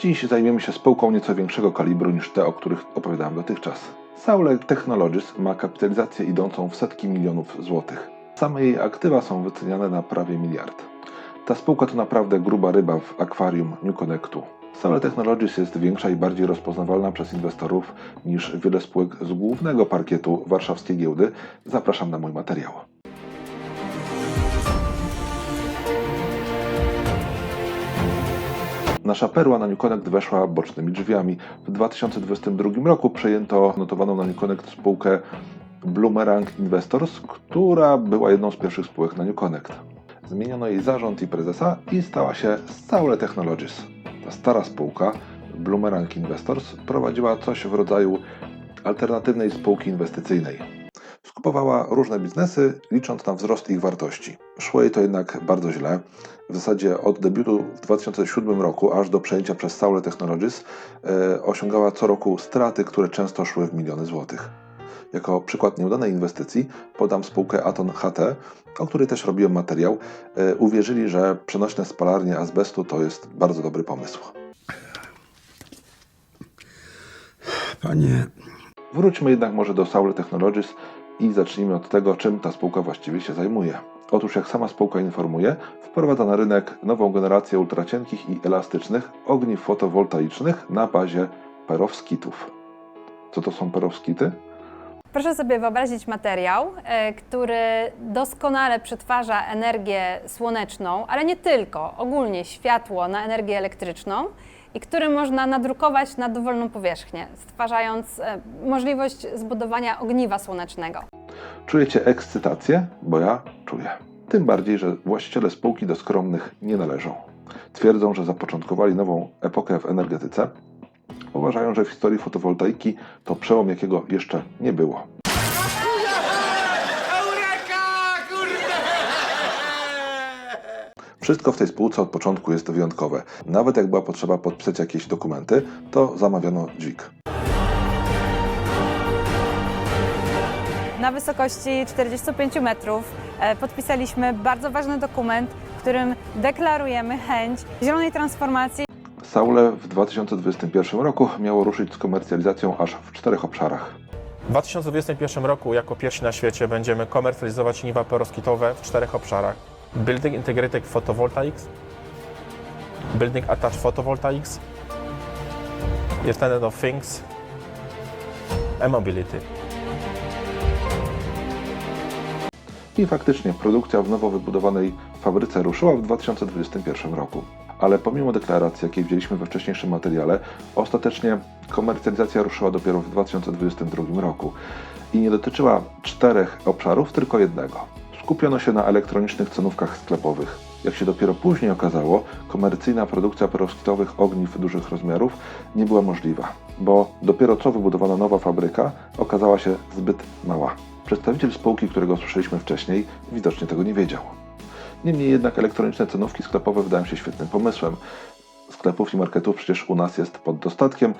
Dziś zajmiemy się spółką nieco większego kalibru niż te, o których opowiadałem dotychczas. Saule Technologies ma kapitalizację idącą w setki milionów złotych. Same jej aktywa są wyceniane na prawie miliard. Ta spółka to naprawdę gruba ryba w akwarium New Connectu. Saule Technologies jest większa i bardziej rozpoznawalna przez inwestorów niż wiele spółek z głównego parkietu warszawskiej giełdy. Zapraszam na mój materiał. Nasza perła na New Connect weszła bocznymi drzwiami. W 2022 roku przejęto notowaną na New Connect spółkę Bloomerang Investors, która była jedną z pierwszych spółek na New Connect. Zmieniono jej zarząd i prezesa i stała się Saule Technologies. Ta stara spółka, Bloomerang Investors, prowadziła coś w rodzaju alternatywnej spółki inwestycyjnej. Skupowała różne biznesy, licząc na wzrost ich wartości. Szło jej to jednak bardzo źle. W zasadzie od debiutu w 2007 roku aż do przejęcia przez Saule Technologies e, osiągała co roku straty, które często szły w miliony złotych. Jako przykład nieudanej inwestycji podam spółkę Aton HT, o której też robiłem materiał. E, uwierzyli, że przenośne spalarnie azbestu to jest bardzo dobry pomysł. Panie, Wróćmy jednak może do Saule Technologies i zacznijmy od tego, czym ta spółka właściwie się zajmuje. Otóż, jak sama spółka informuje, wprowadza na rynek nową generację ultracienkich i elastycznych ogniw fotowoltaicznych na bazie perowskitów. Co to są perowskity? Proszę sobie wyobrazić materiał, e, który doskonale przetwarza energię słoneczną, ale nie tylko, ogólnie światło na energię elektryczną i który można nadrukować na dowolną powierzchnię, stwarzając e, możliwość zbudowania ogniwa słonecznego. Czujecie ekscytację? Bo ja czuję. Tym bardziej, że właściciele spółki do skromnych nie należą. Twierdzą, że zapoczątkowali nową epokę w energetyce. Uważają, że w historii fotowoltaiki to przełom, jakiego jeszcze nie było. Wszystko w tej spółce od początku jest wyjątkowe. Nawet jak była potrzeba podpisać jakieś dokumenty, to zamawiano dźwig. Na wysokości 45 metrów e, podpisaliśmy bardzo ważny dokument, w którym deklarujemy chęć zielonej transformacji Saule w 2021 roku miało ruszyć z komercjalizacją aż w czterech obszarach. W 2021 roku jako pierwsi na świecie będziemy komercjalizować niwa peroskitowe w czterech obszarach. Building Integrated Photovoltaics, Building Attached Photovoltaics, Internet of Things, e-mobility. I faktycznie produkcja w nowo wybudowanej fabryce ruszyła w 2021 roku. Ale pomimo deklaracji, jakiej wzięliśmy we wcześniejszym materiale, ostatecznie komercjalizacja ruszyła dopiero w 2022 roku i nie dotyczyła czterech obszarów, tylko jednego. Skupiono się na elektronicznych cenówkach sklepowych. Jak się dopiero później okazało, komercyjna produkcja peroskitowych ogniw dużych rozmiarów nie była możliwa, bo dopiero co wybudowana nowa fabryka okazała się zbyt mała. Przedstawiciel spółki, którego słyszeliśmy wcześniej, widocznie tego nie wiedział. Niemniej jednak elektroniczne cenówki sklepowe wydają się świetnym pomysłem. Sklepów i marketów przecież u nas jest pod dostatkiem,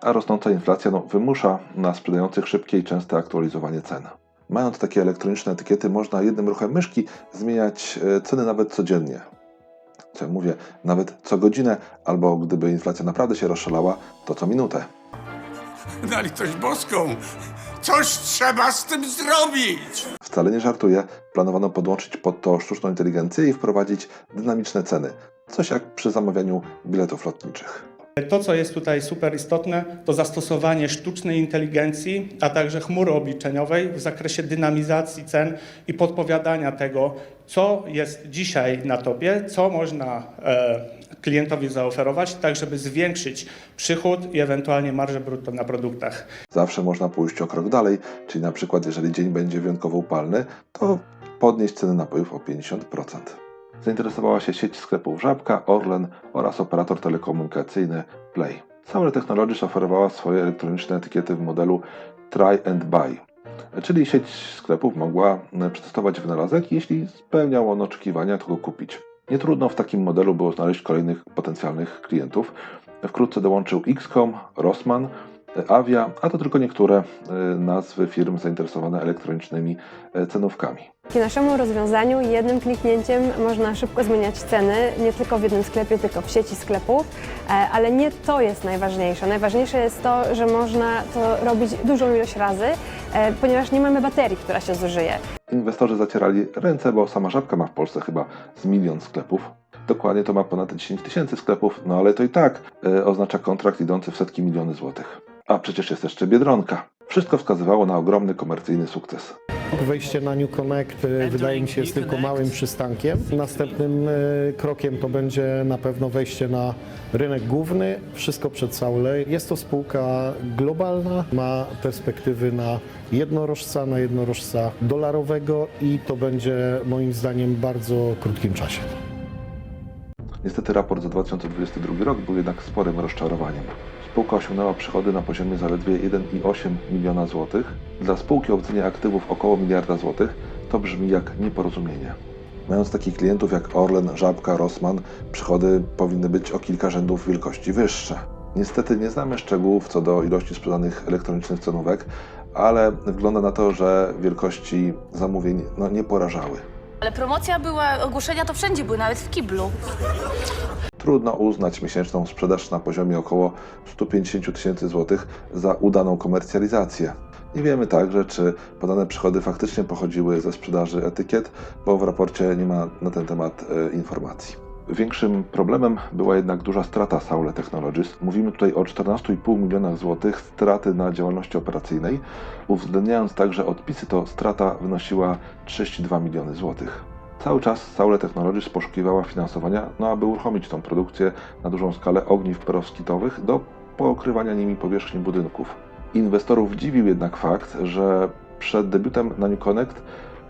a rosnąca inflacja no, wymusza na sprzedających szybkie i częste aktualizowanie cen. Mając takie elektroniczne etykiety, można jednym ruchem myszki zmieniać e, ceny nawet codziennie. Co ja mówię, nawet co godzinę, albo gdyby inflacja naprawdę się rozszalała, to co minutę. Na litość boską, coś trzeba z tym zrobić! Wcale nie żartuję, planowano podłączyć pod to sztuczną inteligencję i wprowadzić dynamiczne ceny. Coś jak przy zamawianiu biletów lotniczych. To, co jest tutaj super istotne, to zastosowanie sztucznej inteligencji, a także chmury obliczeniowej w zakresie dynamizacji cen i podpowiadania tego, co jest dzisiaj na topie, co można e, klientowi zaoferować, tak żeby zwiększyć przychód i ewentualnie marżę brutto na produktach. Zawsze można pójść o krok dalej, czyli na przykład jeżeli dzień będzie wyjątkowo upalny, to podnieść ceny napojów o 50%. Zainteresowała się sieć sklepów Żabka, Orlen oraz operator telekomunikacyjny Play. Saule Technologies oferowała swoje elektroniczne etykiety w modelu Try and Buy, czyli sieć sklepów mogła mm, przetestować wynalazek, jeśli spełniał on oczekiwania, to go kupić. Nie trudno w takim modelu było znaleźć kolejnych potencjalnych klientów. Wkrótce dołączył XCOM, Rossmann, e, Avia, a to tylko niektóre e, nazwy firm zainteresowane elektronicznymi e, cenówkami. Dzięki naszemu rozwiązaniu jednym kliknięciem można szybko zmieniać ceny, nie tylko w jednym sklepie, tylko w sieci sklepów, e, ale nie to jest najważniejsze. Najważniejsze jest to, że można to robić dużą ilość razy, ponieważ nie mamy baterii, która się zużyje. Inwestorzy zacierali ręce, bo sama Żabka ma w Polsce chyba z milion sklepów. Dokładnie to ma ponad 10 tysięcy sklepów, no ale to i tak oznacza kontrakt idący w setki miliony złotych. A przecież jest jeszcze Biedronka. Wszystko wskazywało na ogromny komercyjny sukces. Wejście na New Connect e, wydaje mi się jest tylko małym przystankiem. Następnym e, krokiem to będzie na pewno wejście na rynek główny, wszystko przed Saule. Jest to spółka globalna, ma perspektywy na jednorożca, na jednorożca dolarowego i to będzie moim zdaniem w bardzo krótkim czasie. Niestety raport za 2022 rok był jednak sporym rozczarowaniem. Spółka osiągnęła przychody na poziomie zaledwie 1,8 miliona złotych. Dla spółki o cenie aktywów około miliarda złotych to brzmi jak nieporozumienie. Mając takich klientów jak Orlen, Żabka, Rossmann, przychody powinny być o kilka rzędów wielkości wyższe. Niestety nie znamy szczegółów co do ilości sprzedanych elektronicznych cenówek, ale wygląda na to, że wielkości zamówień no, nie porażały. Ale promocja była, ogłoszenia to wszędzie były, nawet w kiblu. Trudno uznać miesięczną sprzedaż na poziomie około 150 tysięcy złotych za udaną komercjalizację. Nie wiemy także, czy podane przychody faktycznie pochodziły ze sprzedaży etykiet, bo w raporcie nie ma na ten temat e, informacji. Większym problemem była jednak duża strata Saule Technologies. Mówimy tutaj o 14,5 milionach złotych straty na działalności operacyjnej. Uwzględniając także odpisy, to strata wynosiła 32 miliony złotych. Cały czas Saule Technologies poszukiwała finansowania, no aby uruchomić tą produkcję na dużą skalę ogniw perovskitowych do pokrywania nimi powierzchni budynków. Inwestorów dziwił jednak fakt, że przed debiutem na New Connect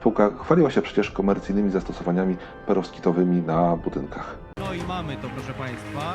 spółka chwaliła się przecież komercyjnymi zastosowaniami perovskitowymi na budynkach. No i mamy to, proszę Państwa.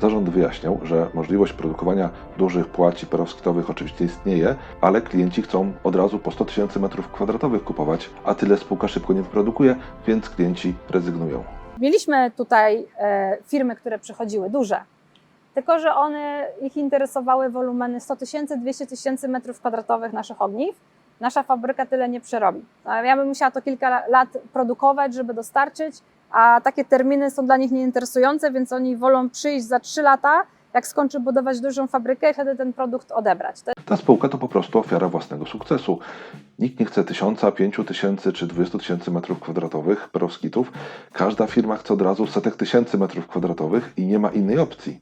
Zarząd wyjaśniał, że możliwość produkowania dużych płaci perovskitowych oczywiście istnieje, ale klienci chcą od razu po 100 tysięcy metrów kwadratowych kupować, a tyle spółka szybko nie wyprodukuje, więc klienci rezygnują. Mieliśmy tutaj e, firmy, które przychodziły duże, tylko że one, ich interesowały wolumeny 100 tysięcy, 200 tysięcy metrów kwadratowych naszych ogniw. Nasza fabryka tyle nie przerobi. Ja bym musiała to kilka la- lat produkować, żeby dostarczyć, a takie terminy są dla nich nieinteresujące, więc oni wolą przyjść za 3 lata, jak skończy budować dużą fabrykę i wtedy ten produkt odebrać. To Ta spółka to po prostu ofiara własnego sukcesu. Nikt nie chce tysiąca, pięciu tysięcy czy 20 tysięcy metrów kwadratowych perovskitów. Każda firma chce od razu setek tysięcy metrów kwadratowych i nie ma innej opcji.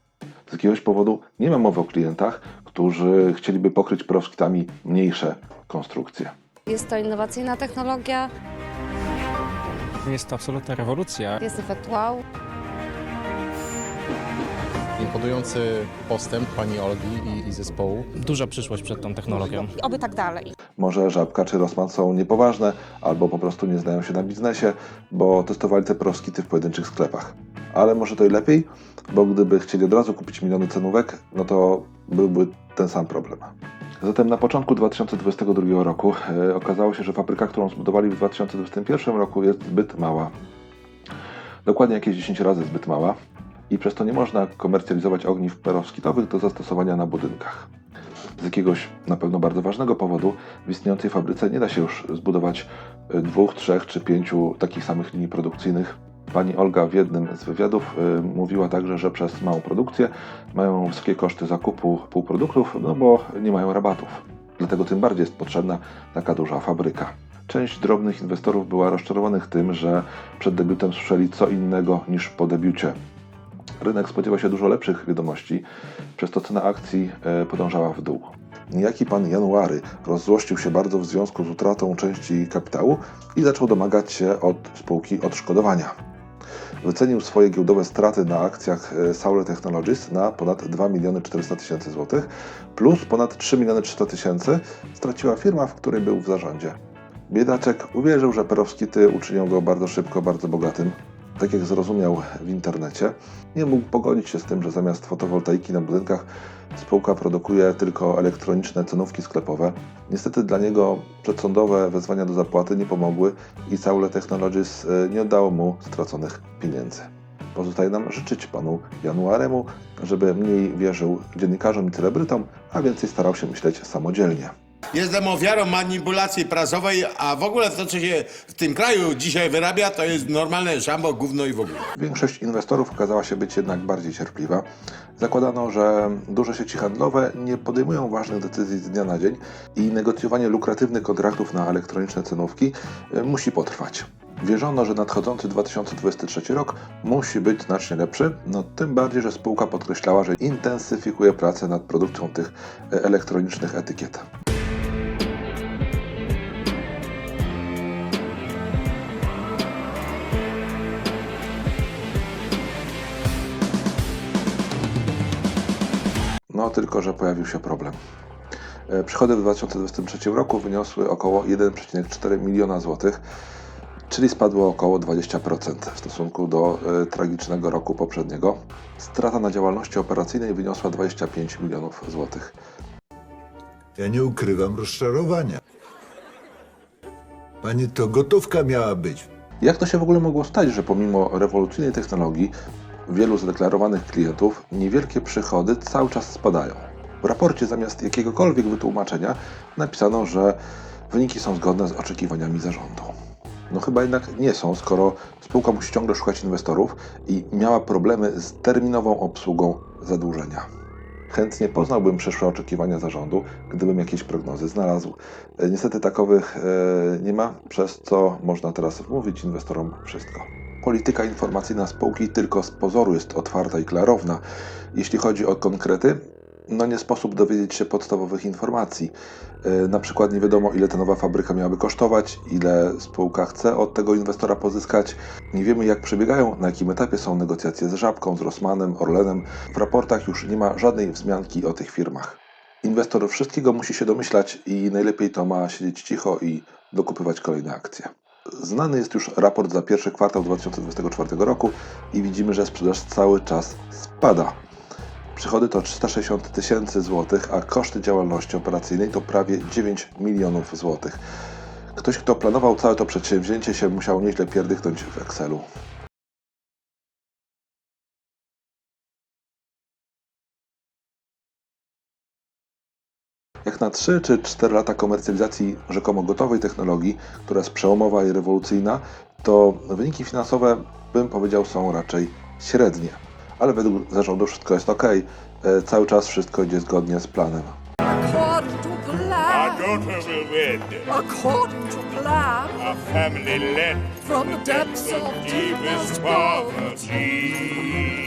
Z jakiegoś powodu nie ma mowy o klientach, którzy chcieliby pokryć perovskitami mniejsze konstrukcje. Jest to innowacyjna technologia, Jest to absolutna rewolucja. jest efekt wow. Imponujący postęp pani Olgi i, i zespołu. Duża przyszłość przed tą technologią. Oby tak dalej. Może Żabka czy Rossmann są niepoważne, albo po prostu nie znają się na biznesie, bo testowali te perovskity w pojedynczych sklepach. Ale może to i lepiej, bo gdyby chcieli od razu kupić miliony cenówek, no to byłby ten sam problem. Zatem na początku 2022 roku e, okazało się, że fabryka, którą zbudowali w 2021 roku jest zbyt mała. Dokładnie jakieś 10 razy zbyt mała i przez to nie można komercjalizować ogniw perovskitowych do zastosowania na budynkach. Z jakiegoś na pewno bardzo ważnego powodu w istniejącej fabryce nie da się już zbudować y, dwóch, trzech czy pięciu takich samych linii produkcyjnych. Pani Olga w jednym z wywiadów y, mówiła także, że przez małą produkcję mają wysokie koszty zakupu półproduktów, no bo nie mają rabatów. Dlatego tym bardziej jest potrzebna taka duża fabryka. Część drobnych inwestorów była rozczarowanych tym, że przed debiutem słyszeli co innego niż po debiucie. Rynek spodziewa się dużo lepszych wiadomości, przez to cena akcji e, podążała w dół. Niejaki pan January rozzłościł się bardzo w związku z utratą części kapitału i zaczął domagać się od spółki odszkodowania. Wycenił swoje giełdowe straty na akcjach e, Saule Technologies na ponad 2 miliony 400 tysięcy złotych, plus ponad 3 miliony 300 tysięcy straciła firma, w której był w zarządzie. Biedaczek uwierzył, że perowskity uczynią go bardzo szybko, bardzo bogatym. Tak jak zrozumiał w internecie, nie mógł pogodzić się z tym, że zamiast fotowoltaiki na budynkach spółka produkuje tylko elektroniczne cenówki sklepowe. Niestety dla niego przedsądowe wezwania do zapłaty nie pomogły i Saule Technologies e, nie oddało mu straconych pieniędzy. Pozostaje nam życzyć panu Januaremu, żeby mniej wierzył dziennikarzom i celebrytom, a więcej starał się myśleć samodzielnie. Jestem ofiarą manipulacji prasowej, a w ogóle to, co się w tym kraju dzisiaj wyrabia, to jest normalne szambo, gówno i w ogóle. Większość inwestorów okazała się być jednak bardziej cierpliwa. Zakładano, że duże sieci handlowe nie podejmują ważnych decyzji z dnia na dzień i negocjowanie lukratywnych kontraktów na elektroniczne cenówki e, musi potrwać. Wierzono, że nadchodzący 2023 rok musi być znacznie lepszy, no tym bardziej, że spółka podkreślała, że intensyfikuje pracę nad produkcją tych e, elektronicznych etykiet. Tylko, że pojawił się problem. E, Przychody w 2023 roku wyniosły około 1,4 miliona złotych, czyli spadło około 20% w stosunku do e, tragicznego roku poprzedniego. Strata na działalności operacyjnej wyniosła 25 milionów złotych. Ja nie ukrywam rozczarowania. Panie, to gotówka miała być. Jak to się w ogóle mogło stać, że pomimo rewolucyjnej technologii wielu zadeklarowanych klientów niewielkie przychody cały czas spadają? W raporcie zamiast jakiegokolwiek wytłumaczenia napisano, że wyniki są zgodne z oczekiwaniami zarządu. No chyba jednak nie są, skoro spółka musi ciągle szukać inwestorów i miała problemy z terminową obsługą zadłużenia. Chętnie poznałbym przyszłe oczekiwania zarządu, gdybym jakieś prognozy znalazł. E, Niestety takowych e, nie ma, przez co można teraz wmówić inwestorom wszystko. Polityka informacyjna spółki tylko z pozoru jest otwarta i klarowna. Jeśli chodzi o konkrety, no nie sposób dowiedzieć się podstawowych informacji. E, Na przykład nie wiadomo, ile ta nowa fabryka miałaby kosztować, ile spółka chce od tego inwestora pozyskać. Nie wiemy, jak przebiegają, na jakim etapie są negocjacje z Żabką, z Rossmanem, Orlenem. W raportach już nie ma żadnej wzmianki o tych firmach. Inwestor wszystkiego musi się domyślać i najlepiej to ma siedzieć cicho i dokupywać kolejne akcje. Znany jest już raport za pierwszy kwartał 2024 roku i widzimy, że sprzedaż cały czas spada. Przychody to 360 tysięcy złotych, a koszty działalności operacyjnej to prawie 9 milionów złotych. Ktoś, kto planował całe to przedsięwzięcie, się musiał nieźle pierdyknąć w Excelu. Jak na 3 czy 4 lata komercjalizacji rzekomo gotowej technologii, która jest przełomowa i rewolucyjna, to wyniki finansowe, bym powiedział, są raczej średnie. Ale według zarządu wszystko jest ok, e, cały czas wszystko idzie zgodnie z planem. Our daughter will wed. According to plan, A family led from the depths of deepest poverty.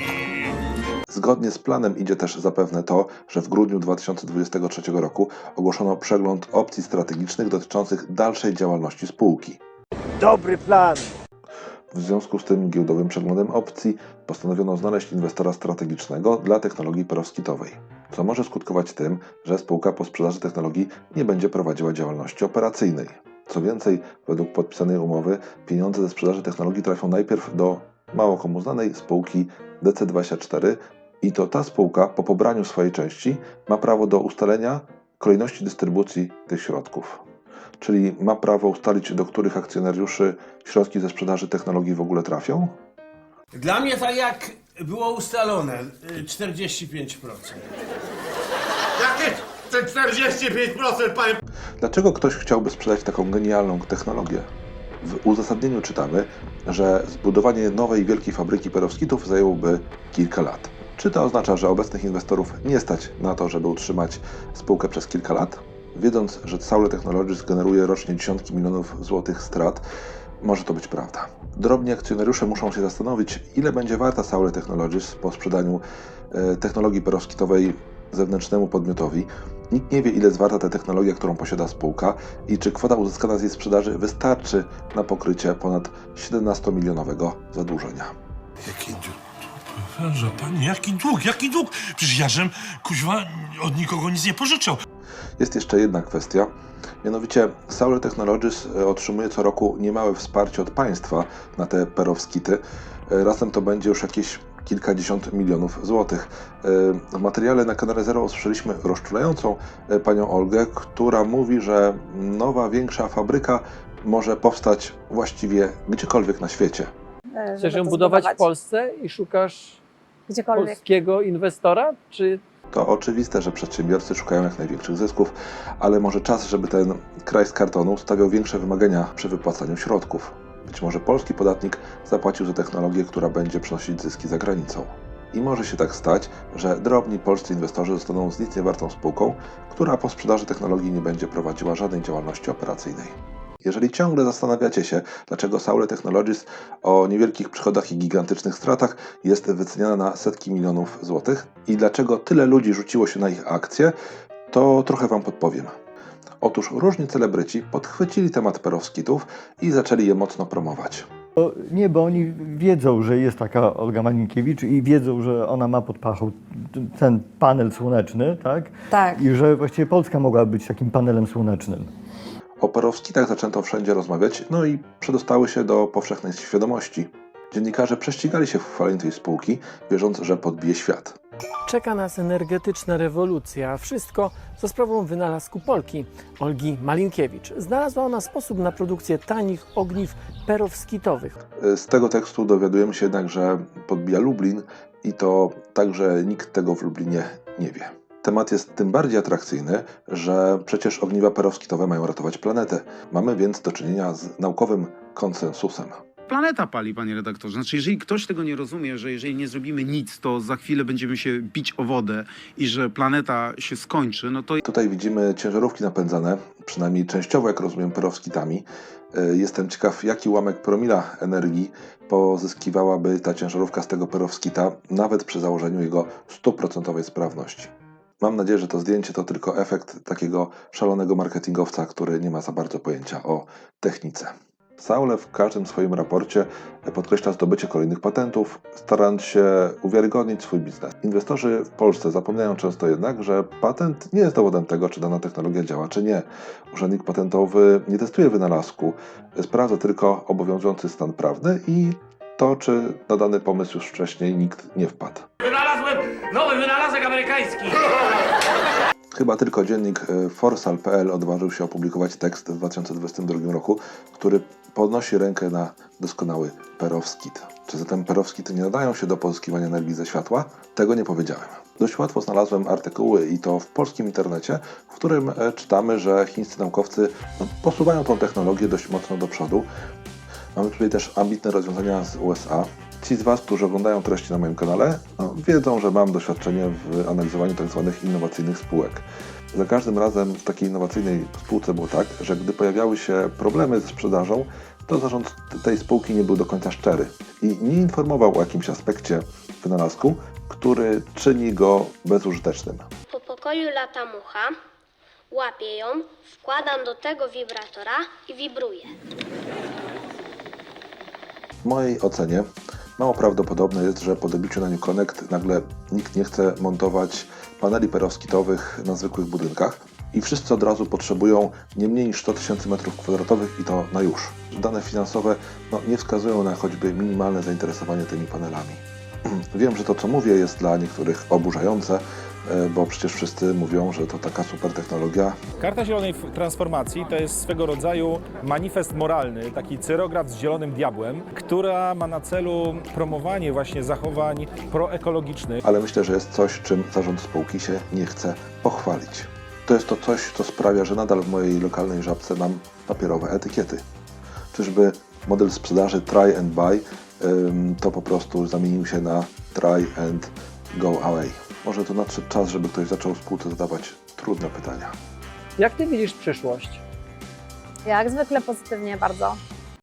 Zgodnie z planem idzie też zapewne to, że w grudniu 2023 roku ogłoszono przegląd opcji strategicznych dotyczących dalszej działalności spółki. Dobry plan. W związku z tym giełdowym przeglądem opcji postanowiono znaleźć inwestora strategicznego dla technologii perovskitowej, co może skutkować tym, że spółka po sprzedaży technologii nie będzie prowadziła działalności operacyjnej. Co więcej, według podpisanej umowy pieniądze ze sprzedaży technologii trafią najpierw do mało komu znanej spółki DC24 i to ta spółka po pobraniu swojej części ma prawo do ustalenia kolejności dystrybucji tych środków czyli ma prawo ustalić, do których akcjonariuszy środki ze sprzedaży technologii w ogóle trafią? Dla mnie tak jak było ustalone, y, 45%. Jakie te 45%, panie? Dlaczego ktoś chciałby sprzedać taką genialną technologię? W uzasadnieniu czytamy, że zbudowanie nowej wielkiej fabryki perowskitów zajęłoby kilka lat. Czy to oznacza, że obecnych inwestorów nie stać na to, żeby utrzymać spółkę przez kilka lat? Wiedząc, że Saule Technologies generuje rocznie dziesiątki milionów złotych strat, może to być prawda. Drobni akcjonariusze muszą się zastanowić, ile będzie warta Saule Technologies po sprzedaniu e, technologii perowskitowej zewnętrznemu podmiotowi. Nikt nie wie, ile jest warta ta technologia, którą posiada spółka i czy kwota uzyskana z jej sprzedaży wystarczy na pokrycie ponad 17-milionowego zadłużenia. Jaki Proszę pani, jaki dług, jaki dług? Przecież ja żem, kuźwa, od nikogo nic nie pożyczał. Jest jeszcze jedna kwestia. Mianowicie Sauer Technologies e, otrzymuje co roku niemałe wsparcie od państwa na te perowskity. E, Razem to będzie już jakieś kilkadziesiąt milionów złotych. E, W materiale na kanale Zero usłyszeliśmy rozczulającą e, panią Olgę, która mówi, że nowa, większa fabryka może powstać właściwie gdziekolwiek na świecie. E, żeby Chcesz ją to budować w. Polsce i szukasz Gdziekolwiek. polskiego inwestora, czy To oczywiste, że przedsiębiorcy szukają jak największych zysków, ale może czas, żeby ten kraj z kartonu stawiał większe wymagania przy wypłacaniu środków. Być może polski podatnik zapłacił za technologię, która będzie przynosić zyski za granicą. I może się tak stać, że drobni polscy inwestorzy zostaną z nic niewartą spółką, która po sprzedaży technologii nie będzie prowadziła żadnej działalności operacyjnej. Jeżeli ciągle zastanawiacie się, dlaczego Saule Technologies o niewielkich przychodach i gigantycznych stratach jest wyceniana na setki milionów złotych i dlaczego tyle ludzi rzuciło się na ich akcje, to trochę Wam podpowiem. Otóż różni celebryci podchwycili temat perowskitów i zaczęli je mocno promować. Nie, bo oni wiedzą, że jest taka Olga Malinkiewicz i wiedzą, że ona ma pod pachą ten panel słoneczny, tak? Tak. I że właściwie Polska mogła być takim panelem słonecznym. O perowskitach zaczęto wszędzie rozmawiać, no i przedostały się do powszechnej świadomości. Dziennikarze prześcigali się w chwaleniu tej spółki, wierząc, że podbije świat. czeka nas energetyczna rewolucja? Wszystko za sprawą wynalazku Polki, Olgi Malinkiewicz. Znalazła ona sposób na produkcję tanich ogniw perowskitowych. Z tego tekstu dowiadujemy się jednak, że podbija Lublin i to tak, że nikt tego w Lublinie nie wie. Temat jest tym bardziej atrakcyjny, że przecież ogniwa perowskitowe mają ratować planetę. Mamy więc do czynienia z naukowym konsensusem. Planeta pali, panie redaktorze. Znaczy, jeżeli ktoś tego nie rozumie, że jeżeli nie zrobimy nic, to za chwilę będziemy się bić o wodę i że planeta się skończy, no to Tutaj widzimy ciężarówki napędzane, przynajmniej częściowo, jak rozumiem, perowskitami. Y, Jestem ciekaw, jaki ułamek promila energii pozyskiwałaby ta ciężarówka z tego perowskita, nawet przy założeniu jego stuprocentowej sprawności. Mam nadzieję, że to zdjęcie to tylko efekt takiego szalonego marketingowca, który nie ma za bardzo pojęcia o technice. Saule w każdym swoim raporcie podkreśla zdobycie kolejnych patentów, starając się uwiarygodnić swój biznes. Inwestorzy w Polsce zapominają często jednak, że patent nie jest dowodem tego, czy dana technologia działa, czy nie. Urzędnik patentowy nie testuje wynalazku, sprawdza tylko obowiązujący stan prawny i to, czy na dany pomysł już wcześniej nikt nie wpadł. Wynalazłem nowy wynalazek amerykański. Chyba tylko dziennik e, Forsal.pl odważył się opublikować tekst w 2022 roku, który podnosi rękę na doskonały perowskit. Czy zatem perowskity nie nadają się do pozyskiwania energii ze światła? Tego nie powiedziałem. Dość łatwo znalazłem artykuły i to w polskim internecie, w którym e, czytamy, że chińscy naukowcy no, posuwają tą technologię dość mocno do przodu. Mamy tutaj też ambitne rozwiązania z USA. Ci z Was, którzy oglądają treści na moim kanale, no, wiedzą, że mam doświadczenie w analizowaniu tzw. innowacyjnych spółek. Za każdym razem w takiej innowacyjnej spółce było tak, że gdy pojawiały się problemy ze sprzedażą, to zarząd tej spółki nie był do końca szczery i nie informował o jakimś aspekcie wynalazku, który czyni go bezużytecznym. Po pokoju lata mucha, łapię ją, wkładam do tego wibratora i wibruje. W mojej ocenie mało prawdopodobne jest, że po debiucie na New Connect nagle nikt nie chce montować paneli perowskitowych na zwykłych budynkach i wszyscy od razu potrzebują nie mniej niż 100 tysięcy metrów kwadratowych i to na już. Dane finansowe no, nie wskazują na choćby minimalne zainteresowanie tymi panelami. Wiem, że to co mówię jest dla niektórych oburzające, bo przecież wszyscy mówią, że to taka super technologia, Karta Zielonej Transformacji to jest swego rodzaju manifest moralny, taki cyrograf z zielonym diabłem, która ma na celu promowanie właśnie zachowań proekologicznych. ale myślę, że jest coś, czym zarząd spółki się nie chce pochwalić. To jest to coś, co sprawia, że nadal w mojej lokalnej żabce mam papierowe etykiety. Czyżby model sprzedaży try and buy to po prostu zamienił się na try and go away. Może to nadszedł czas, żeby ktoś zaczął spółce zadawać trudne pytania. Jak ty widzisz przyszłość? Jak zwykle pozytywnie bardzo.